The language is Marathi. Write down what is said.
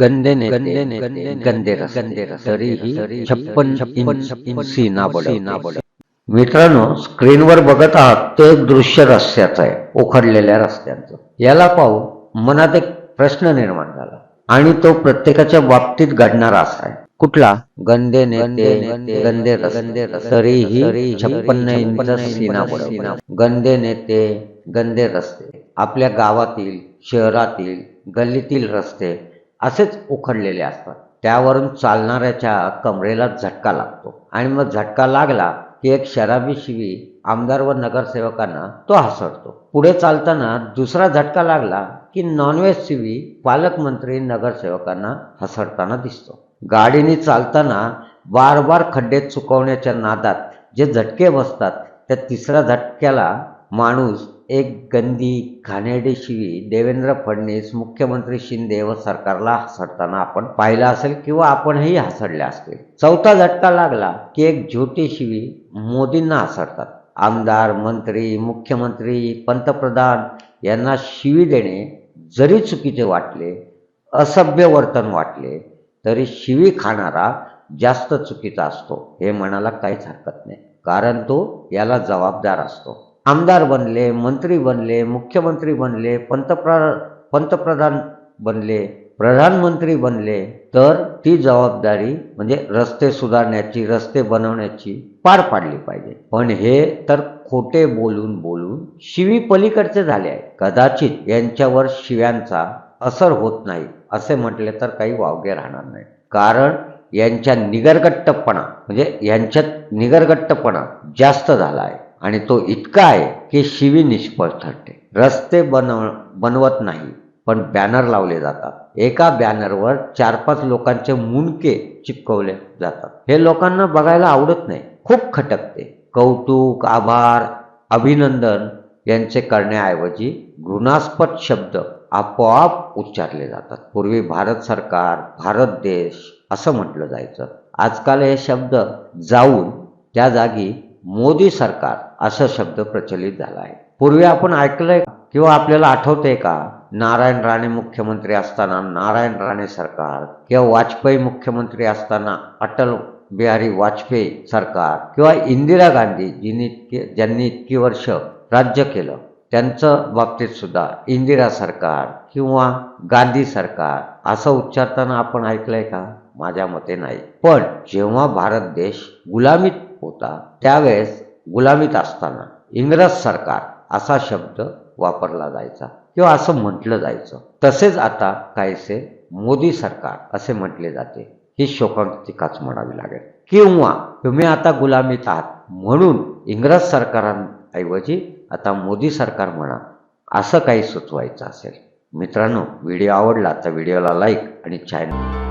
गंदेने गंदेने गंदे गंदे तरीही छप्पन इंच सीना बड मित्रांनो स्क्रीनवर बघत आहात ते एक दृश्य रस्त्याचं आहे उखडलेल्या रस्त्यांचं याला पाहून मनात एक प्रश्न निर्माण झाला आणि तो प्रत्येकाच्या बाबतीत घडणारा असा आहे कुठला गंदे नेते गंदे गंदे तरीही छप्पन्न इंच सीना गंदे नेते गंदे रस्ते आपल्या गावातील शहरातील गल्लीतील रस्ते असेच उखडलेले असतात. त्यावरून चालणाऱ्याच्या कमरेला झटका लागतो. आणि मग झटका लागला की एक शराबी शिवी आमदार व नगरसेवकांना तो हसडतो पुढे चालताना दुसरा झटका लागला की नॉनव्हेज शिवी पालकमंत्री नगरसेवकांना हसडताना दिसतो. गाडीने चालताना बार बार खड्डे चुकवण्याच्या नादात जे झटके बसतात त्या तिसऱ्या झटक्याला माणूस एक गंदी घाणेरडी शिवी देवेंद्र फडणवीस मुख्यमंत्री शिंदे व सरकारला हसडताना आपण पाहिलं असेल किंवा आपणही हसडले असतील. चौथा झटका लागला की एक झोटी शिवी मोदींना हसडतात. आमदार मंत्री मुख्यमंत्री पंतप्रधान यांना शिवी देणे जरी चुकीचे वाटले असभ्य वर्तन वाटले तरी शिवी खाणारा जास्त चुकीचा असतो हे म्हणायला काहीच हरकत नाही. कारण तो याला जबाबदार असतो. आमदार बनले मंत्री बनले मुख्यमंत्री बनले पंतप्र पंतप्रधान बनले प्रधानमंत्री बनले तर ती जबाबदारी म्हणजे रस्ते सुधारण्याची रस्ते बनवण्याची पार पाडली पाहिजे. पण हे तर खोटे बोलून बोलून शिवी पलीकडचे झाले आहे कदाचित यांच्यावर शिव्यांचा असर होत नाही असे म्हटले तर काही वावगे राहणार नाही. कारण यांच्या निगरगट्टपणा म्हणजे यांच्यात निगरगट्टपणा जास्त झाला आहे. आणि तो इतका आहे की शिवी निष्फळ ठरते. रस्ते बनव बनवत नाही पण बॅनर लावले जातात. एका बॅनरवर चार पाच लोकांचे मुंडके चिपकवले जातात. हे लोकांना बघायला आवडत नाही. खूप खटकते. कौतुक आभार अभिनंदन यांचे करण्याऐवजी घृणास्पद शब्द आपोआप उच्चारले जातात. पूर्वी भारत सरकार भारत देश असं म्हटलं जायचं. आजकाल हे शब्द जाऊन त्या जागी मोदी सरकार असा शब्द प्रचलित झाला आहे. पूर्वी आपण ऐकलंय किंवा आपल्याला आठवतंय का? नारायण राणे मुख्यमंत्री असताना नारायण राणे सरकार किंवा वाजपेयी मुख्यमंत्री असताना अटल बिहारी वाजपेयी सरकार किंवा इंदिरा गांधी जिनी ज्यांनी इतकी वर्ष राज्य केलं त्यांचं बाबतीत सुद्धा इंदिरा सरकार किंवा गांधी सरकार असं उच्चारताना आपण ऐकलंय का? माझ्या मते नाही. पण जेव्हा भारत देश गुलामीत होता त्यावेळेस गुलामीत असताना इंग्रज सरकार असा शब्द वापरला जायचा किंवा असं म्हटलं जायचं. तसेच आता काहीसे मोदी सरकार असे म्हटले जाते. ही शोकांतिकाच म्हणावी लागेल. किंवा तुम्ही आता गुलामीत आहात म्हणून इंग्रज सरकारांऐवजी आता मोदी सरकार म्हणा असं काही सुचवायचं असेल. मित्रांनो व्हिडिओ आवडला तर व्हिडिओला लाईक आणि चॅनल